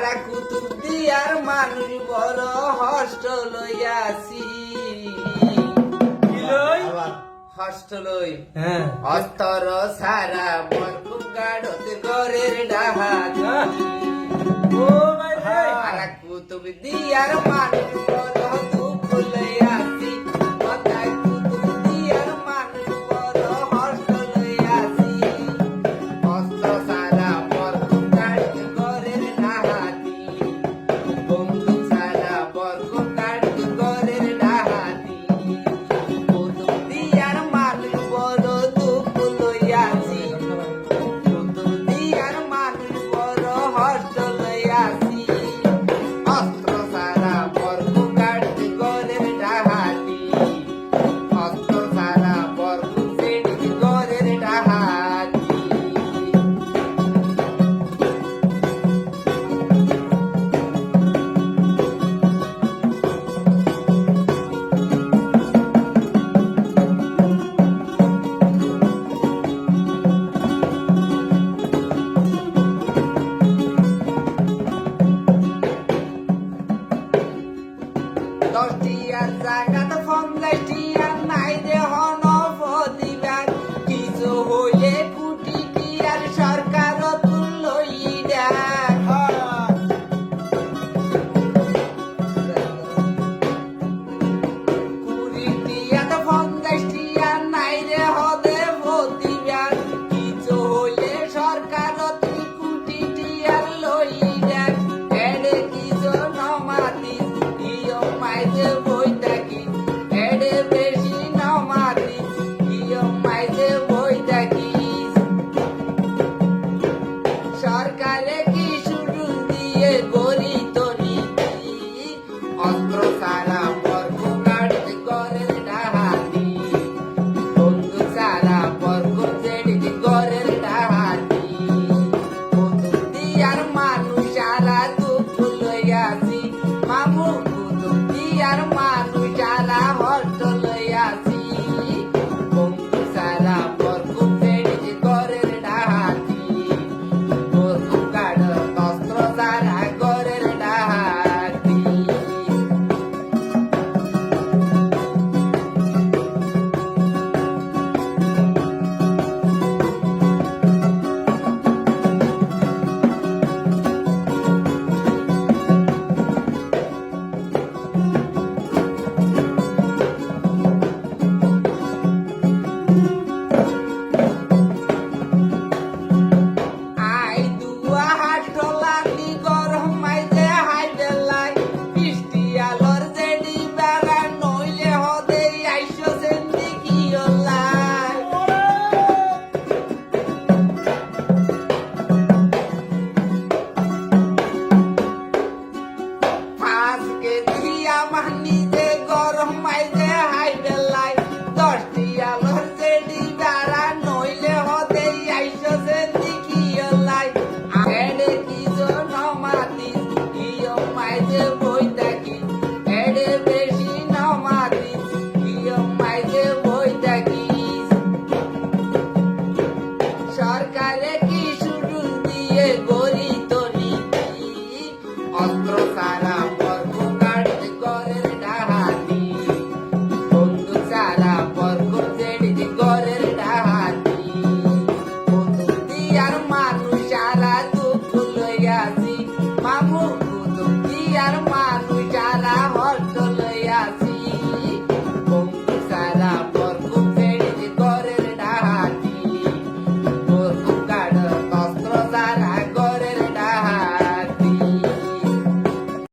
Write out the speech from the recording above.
তারা কুতুব দিয়ার মানুষ বড় হষ্ট লইয়াছি। হষ্ট লই। হ্যাঁ। হস্তর সারা বরকুব গাড়তে ঘরের ডাহা হ্যাঁ। ও ভাই তারা কুতুব দিয়ার মানুষ Almighty. অস্ত্র ছাড়া